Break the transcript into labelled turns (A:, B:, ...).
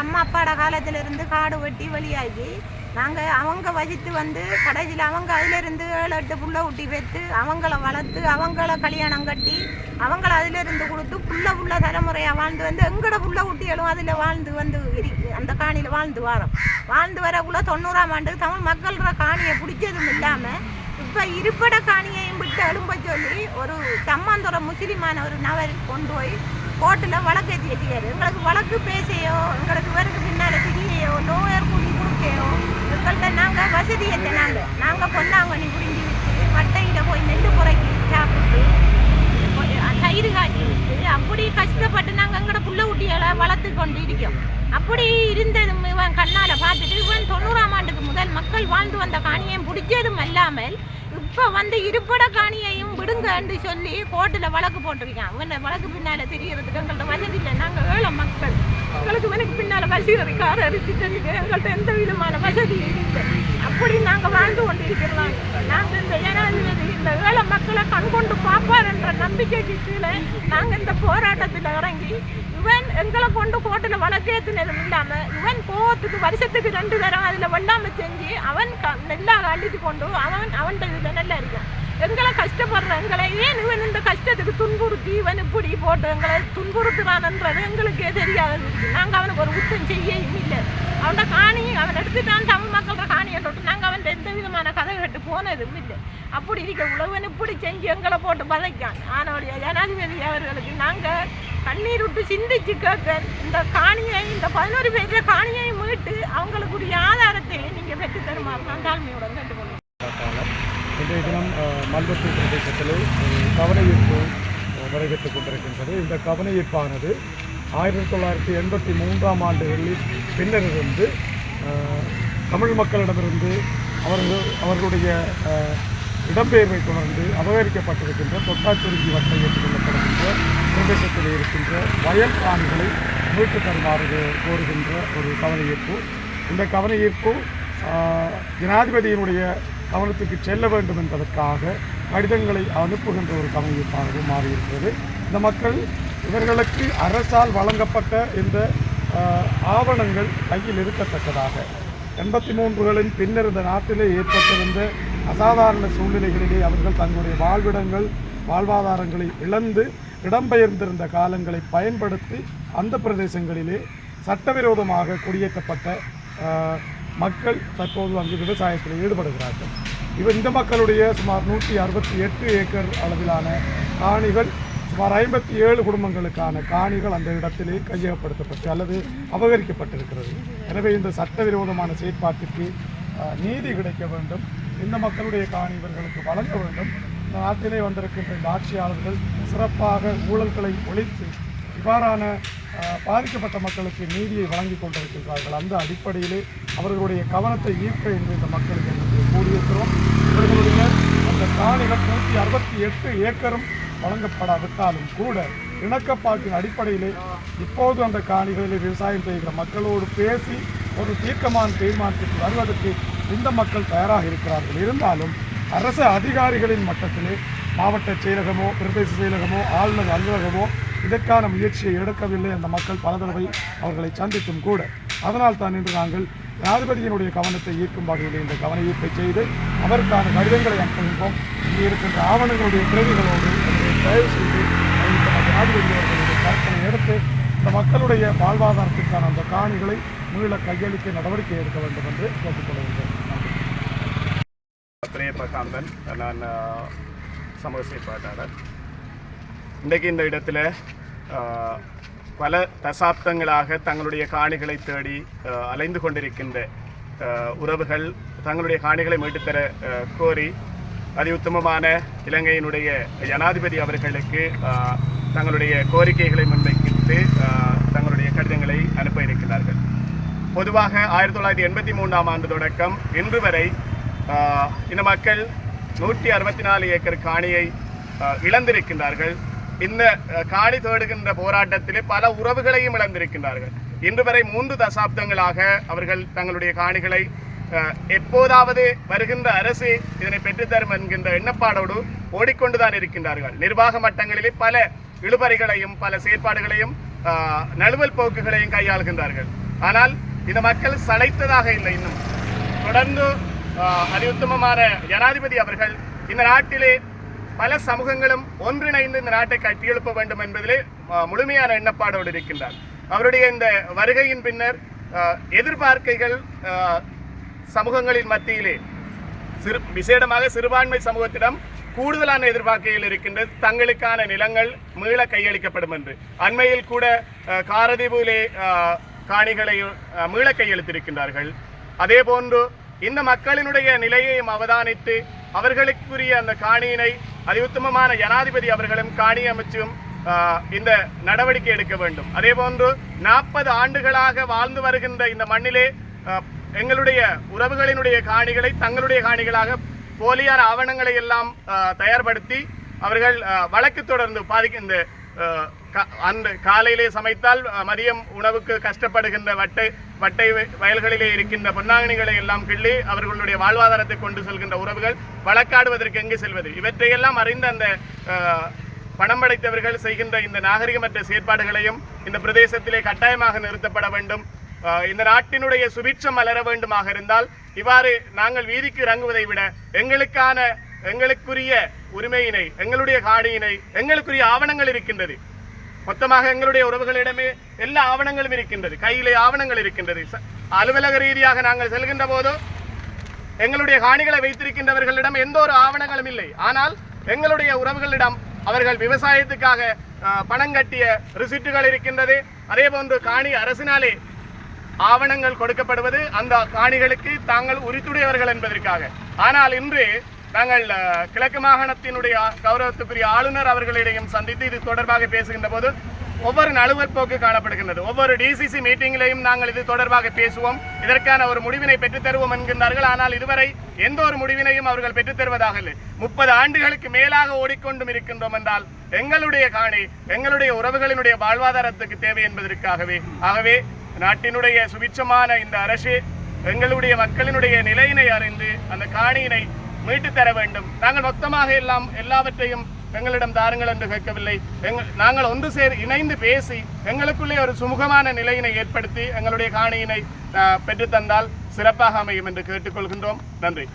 A: வாழ்ந்து அம்மா அப்பாட காலத்திலிருந்து காடு வெட்டி வெளியாகி நாங்கள் அவங்க வசித்து வந்து கடைசியில் அவங்க அதிலிருந்து ஏழு எட்டு புள்ள ஊட்டி பெற்று அவங்கள வளர்த்து அவங்கள கல்யாணம் கட்டி அவங்கள அதிலிருந்து கொடுத்து புள்ள புள்ள தலைமுறையாக வாழ்ந்து வந்து எங்களோட புள்ள ஊட்டிகளும் அதில் வாழ்ந்து வந்து இருக்கு அந்த காணியில் வாழ்ந்து வரோம். வாழ்ந்து வரக்குள்ள தொண்ணூறாம் ஆண்டு தமிழ் மக்கள்கிற காணியை பிடிச்சதும் இல்லாமல் இப்போ இருப்பட காணியையும் விட்டு எழும்ப சொல்லி ஒரு சம்மந்துற முஸ்லிமான ஒரு நபர் கொண்டு போய் கோர்ட்டில் வழக்கு ஏற்றி வச்சுக்காரு எங்களுக்கு வழக்கு பேசையோ எங்களுக்கு வேறுக்கு பின்னால் திரியையோ நோயர் கூலி கொடுக்கையோ எங்கள்கிட்ட நாங்கள் வசதி ஏற்ற நாங்கள் நாங்கள் பொன்னாங்கண்ணி புரிஞ்சு வச்சு மட்டையில் போய் நெல் குறைக்கி சாப்பிட்டு போய் தயிர் காய்ச்சி விட்டு அப்படி கஷ்டப்பட்டு நாங்கள் எங்களோட புள்ள குட்டிகளை வளர்த்து கொண்டு இருக்கோம். அப்படி இருந்ததும் இவன் கண்ணால் பார்த்துட்டு இவன் தொண்ணூறாம் ஆண்டுக்கு முதல் மக்கள் வாழ்ந்து வந்த காணியை பிடிச்சதும் அல்லாமல் இப்போ வந்து இருப்பட காணியையும் விடுங்கன்னு சொல்லி கோர்ட்டில் வழக்கு போட்டிருக்கான் இவனை வழக்கு பின்னால தெரியறதுக்கு எங்கள்கிட்ட வசதி இல்லை. நாங்கள் ஏழை மக்கள். எங்களுக்கு இவனுக்கு பின்னால வசதி கார் அரிசிட்டு எங்கள்கிட்ட எந்த விதமான வசதி இல்லை. அப்படி நாங்கள் வாழ்ந்து கொண்டிருக்கிறோம். நாங்கள் இந்த ஜனாதிபதி இந்த ஏழை மக்களை கண்கொண்டு பார்ப்பார் என்ற நம்பிக்கைக்கு கீழே நாங்கள் இந்த போராட்டத்தில் இறங்கி இவன் எங்களை கொண்டு கோட்டில் வழக்கேற்றினதும் இல்லாமல் இவன் கோவத்துக்கு வருஷத்துக்கு ரெண்டு தரம் அதில் வெள்ளாமை செஞ்சு அவன் க நெல்லாக அள்ளிட்டு கொண்டு அவன் அவன்கிட்ட இதில் நல்லா இருக்கும். எங்களை கஷ்டப்படுற எங்களை ஏன் இவன் இந்த கஷ்டத்துக்கு துன்புறுத்தி இவன் இப்படி போட்டு எங்களை துன்புறுத்துறான்ன்றது எங்களுக்கே தெரியாது. நாங்கள் அவனுக்கு ஒரு குத்தம் செய்ய இல்லை. அவன்கிட்ட காணி அவன் எடுத்துட்டான் தமிழ் மக்களோட காணியை தொட்டு நாங்கள் அவன் எந்த விதமான கதை கட்டு போனதும் இல்லை. அப்படி இருக்க உழவன் இப்படி செஞ்சு எங்களை போட்டு பதைக்கான். ஆனோடைய ஜனாதிபதி அவர்களுக்கு நாங்கள் கண்ணீர் விட்டு சிந்திச்சு கேட்க இந்த காணியை இந்த பதினோரு பேரில் காணியை மீட்டு அவங்களுக்குரிய ஆதாரத்தை நீங்கள் பெற்று தருமாறு நான் தாழ்மையுடன் கேட்டுக்கொள்கிறேன்
B: இன்றைய தினம் மல்பத்தூர் பிரதேசத்தில் ஒரு கவனஈர்ப்பு நடைபெற்றுக் கொண்டிருக்கின்றது. இந்த கவனஈர்ப்பானது ஆயிரத்தி தொள்ளாயிரத்தி எண்பத்தி மூன்றாம் ஆண்டுகளில் பின்னரிருந்து அஹ், தமிழ் மக்களிடமிருந்து அவர்கள் அவர்களுடைய இடம்பெயர்வை தொடர்ந்து அபகரிக்கப்பட்டிருக்கின்ற தொட்டாச்சுருங்கி வட்டை ஏற்றுக்கொள்ளப்படுகின்ற பிரதேசத்தில் இருக்கின்ற வயல் காணிகளை மீட்டு தருமாறு கோருகின்ற ஒரு கவனஈர்ப்பு இந்த கவன ஈர்ப்பு ஜனாதிபதியினுடைய கவனத்துக்கு செல்ல வேண்டும் என்பதற்காக கடிதங்களை அனுப்புகின்ற ஒரு கவன ஈர்ப்பாகவும் மாறியிருக்கிறது. இந்த மக்கள் இவர்களுக்கு அரசால் வழங்கப்பட்ட இந்த ஆவணங்கள் கையில் இருக்கத்தக்கதாக எண்பத்தி மூன்றுகளின் பின்னர் இந்த நாட்டிலே ஏற்பட்டிருந்த அசாதாரண சூழ்நிலைகளிலே அவர்கள் தங்களுடைய வாழ்விடங்கள் வாழ்வாதாரங்களை இழந்து இடம்பெயர்ந்திருந்த காலங்களை பயன்படுத்தி அந்த பிரதேசங்களிலே சட்டவிரோதமாக குடியேற்றப்பட்ட மக்கள் தற்போது அங்கு விவசாயத்தில் ஈடுபடுகிறார்கள். இவர் இந்த மக்களுடைய சுமார் நூற்றி அறுபத்தி எட்டு ஏக்கர் அளவிலான காணிகள் சுமார் ஐம்பத்தி ஏழு குடும்பங்களுக்கான காணிகள் அந்த இடத்திலே கையகப்படுத்தப்பட்டு அல்லது அபகரிக்கப்பட்டிருக்கிறது. எனவே இந்த சட்டவிரோதமான செயற்பாட்டுக்கு நீதி கிடைக்க வேண்டும். இந்த மக்களுடைய காணி இவர்களுக்கு வழங்க வேண்டும். இந்த நாட்டிலே வந்திருக்கின்ற இந்த ஆட்சியாளர்கள் சிறப்பாக ஊழல்களை ஒழித்து இவ்வாறான பாதிக்கப்பட்ட மக்களுக்கு நீதியை வழங்கி கொண்டிருக்கின்றார்கள். அந்த அடிப்படையிலே அவர்களுடைய கவனத்தை ஈர்க்க என்று இந்த மக்களுக்கு என்று கூறியிருக்கிறோம் இவர்களுடைய அந்த காணிகள் நூற்றி அறுபத்தி எட்டு ஏக்கரும் வழங்கப்படாவிட்டாலும் கூட இணக்கப்பாட்டின் அடிப்படையிலே இப்போது அந்த காணிகளில் விவசாயம் செய்கிற மக்களோடு பேசி ஒரு தீர்க்கமான தீர்மானத்துக்கு வருவதற்கு இந்த மக்கள் தயாராக இருக்கிறார்கள். இருந்தாலும் அரசு அதிகாரிகளின் மட்டத்திலே மாவட்ட செயலகமோ பிரதேச செயலகமோ ஆளுநர் அலுவலகமோ இதற்கான முயற்சியை எடுக்கவில்லை அந்த மக்கள் பல தடவை அவர்களை சந்தித்தும் கூட. அதனால் தான் இன்று நாங்கள் ஜனாதிபதியினுடைய கவனத்தை ஈர்க்கும் வகையில் இந்த கவன ஈர்ப்பை செய்து அவருக்கான கடிதங்களை அனுப்புகின்றோம். இங்கே இருக்கின்ற ஆவணங்களுடைய பிரதிகளோடு தயவு செய்து ஜனாதிபதி அவர்களுடைய கருத்தனை எடுத்து இந்த மக்களுடைய வாழ்வாதாரத்திற்கான அந்த காணிகளை மீள கையளிக்க நடவடிக்கை எடுக்க வேண்டும் என்று கேட்டுக்கொள்கின்றேன்
C: பிரியப்ப நான் சமூக செயற்பாட்டாளர் இன்றைக்கு இந்த இடத்துல பல தசாப்தங்களாக தங்களுடைய காணிகளை தேடி அலைந்து கொண்டிருக்கின்ற உறவுகள் தங்களுடைய காணிகளை மீட்டுத்தர கோரி கோரி அதிஉத்தமமான இலங்கையினுடைய ஜனாதிபதி அவர்களுக்கு தங்களுடைய கோரிக்கைகளை முன்வைத்து தங்களுடைய கடிதங்களை அனுப்ப இருக்கிறார்கள் பொதுவாக ஆயிரத்தி தொள்ளாயிரத்தி எண்பத்தி மூன்றாம் ஆண்டு தொடக்கம் இன்று வரை இந்த மக்கள் நூற்றி அறுபத்தி நாலு ஏக்கர் காணியை இழந்திருக்கின்றார்கள். இந்த காணி தேடுகின்ற போராட்டத்திலே பல உறவுகளையும் இழந்திருக்கின்றார்கள். இன்று வரை மூன்று தசாப்தங்களாக அவர்கள் தங்களுடைய காணிகளை எப்போதாவது வருகின்ற அரசு இதனை பெற்றுத்தரும் என்கின்ற எண்ணப்பாடோடு ஓடிக்கொண்டுதான் இருக்கின்றார்கள். நிர்வாக மட்டங்களிலே பல இழுபறிகளையும் பல செயற்பாடுகளையும் நழுவல் போக்குகளையும் கையாளுகின்றார்கள். ஆனால் இந்த மக்கள் சளைத்ததாக இல்லை இன்னும். தொடர்ந்து அதியுத்தமமான ஜனாதிபதி அவர்கள் இந்த நாட்டிலே பல சமூகங்களும் ஒன்றிணைந்து இந்த நாட்டை கட்டியெழுப்ப வேண்டும் என்பதிலே முழுமையான எண்ணப்பாடோடு இருக்கின்றார். அவருடைய இந்த வருகையின் பின்னர் எதிர்பார்க்கைகள் சமூகங்களின் மத்தியிலே சிறு விசேடமாக சிறுபான்மை சமூகத்திடம் கூடுதலான எதிர்பார்க்கைகள் இருக்கின்றது. தங்களுக்கான நிலங்கள் மீள கையளிக்கப்படும் என்று. அண்மையில் கூட அஹ், காணிகளை மீள கையெழுத்திருக்கின்றார்கள். அதே போன்று இந்த மக்களினுடைய நிலையையும் அவதானித்து அவர்களுக்குரிய அந்த காணியினை அதியுத்தமமான ஜனாதிபதி அவர்களும் காணி அமைச்சும் இந்த நடவடிக்கை எடுக்க வேண்டும். அதே போன்று நாற்பது ஆண்டுகளாக வாழ்ந்து வருகின்ற இந்த மண்ணிலே எங்களுடைய உறவுகளினுடைய காணிகளை தங்களுடைய காணிகளாக போலியான ஆவணங்களை எல்லாம் தயார்படுத்தி அவர்கள் வழக்கு தொடர்ந்து பாதிக்க இந்த அந்த காலையிலே சமைத்தால் மதியம் உணவுக்கு கஷ்டப்படுகின்ற வட்டை வட்டை வயல்களிலே இருக்கின்ற பொன்னாங்கனிகளை எல்லாம் கிள்ளி அவர்களுடைய வாழ்வாதாரத்தை கொண்டு செல்கின்ற உறவுகள் வழக்காடுவதற்கு எங்கு செல்வது? இவற்றையெல்லாம் அறிந்த அந்த பணம் படைத்தவர்கள் செய்கின்ற இந்த நாகரிகமற்ற செயற்பாடுகளையும் இந்த பிரதேசத்திலே கட்டாயமாக நிறுத்தப்பட வேண்டும். இந்த நாட்டினுடைய சுபிட்சம் மலர வேண்டுமாக இருந்தால் இவ்வாறு நாங்கள் வீதிக்கு இறங்குவதை விட எங்களுக்கான எங்களுக்குரிய உரிமையினை எங்களுடைய காணியினை எங்களுக்குரிய ஆவணங்கள் இருக்கின்றது. மொத்தமாக எங்களுடைய உறவுகளிடமே எல்லா ஆவணங்களும் இருக்கின்றது. கையிலே ஆவணங்கள் இருக்கின்றது. ச- அலுவலக ரீதியாக நாங்கள் செல்கின்ற போதோ எங்களுடைய காணிகளை வைத்திருக்கின்றவர்களிடம் எந்த ஒரு ஆவணங்களும் இல்லை. ஆனால் எங்களுடைய உறவுகளிடம் அவர்கள் விவசாயத்துக்காக பணம் கட்டிய ரிசிட்டுகள் இருக்கின்றது. அதே போன்று காணி அரசினாலே ஆவணங்கள் கொடுக்கப்படுவது அந்த காணிகளுக்கு தாங்கள் உரித்துடையவர்கள் என்பதற்காக. ஆனால் இன்று நாங்கள் கிழக்கு மாகாணத்தினுடைய கௌரவத்துக்குரிய ஆளுநர் அவர்களிடையும் சந்தித்து இது தொடர்பாக பேசுகின்ற போது ஒவ்வொரு நழுவல் போக்கு காணப்படுகின்றது. ஒவ்வொரு டிசிசி மீட்டிங்கிலையும் நாங்கள் இது தொடர்பாக பேசுவோம். இதற்கான ஒரு முடிவினை பெற்றுத் தருவோம் என்கின்றார்கள். ஆனால் இதுவரை எந்த ஒரு முடிவினையும் அவர்கள் பெற்றுத் தருவதாக இல்லை. முப்பது ஆண்டுகளுக்கு மேலாக ஓடிக்கொண்டும் இருக்கின்றோம் என்றால் எங்களுடைய காணி எங்களுடைய உறவுகளினுடைய வாழ்வாதாரத்துக்கு தேவை என்பதற்காகவே. ஆகவே நாட்டினுடைய சுபிட்சமான இந்த அரசு எங்களுடைய மக்களினுடைய நிலையினை அறிந்து அந்த காணியினை மீட்டு தர வேண்டும். நாங்கள் மொத்தமாக எல்லாம் எல்லாவற்றையும் எங்களிடம் தாருங்கள் என்று கேட்கவில்லை. எங்கள் நாங்கள் ஒன்று சேர் இணைந்து பேசி எங்களுக்குள்ளே ஒரு சுமூகமான நிலையினை ஏற்படுத்தி எங்களுடைய காணியினை பெற்றுத்தந்தால் சிறப்பாக அமையும் என்று கேட்டுக்கொள்கின்றோம். நன்றி.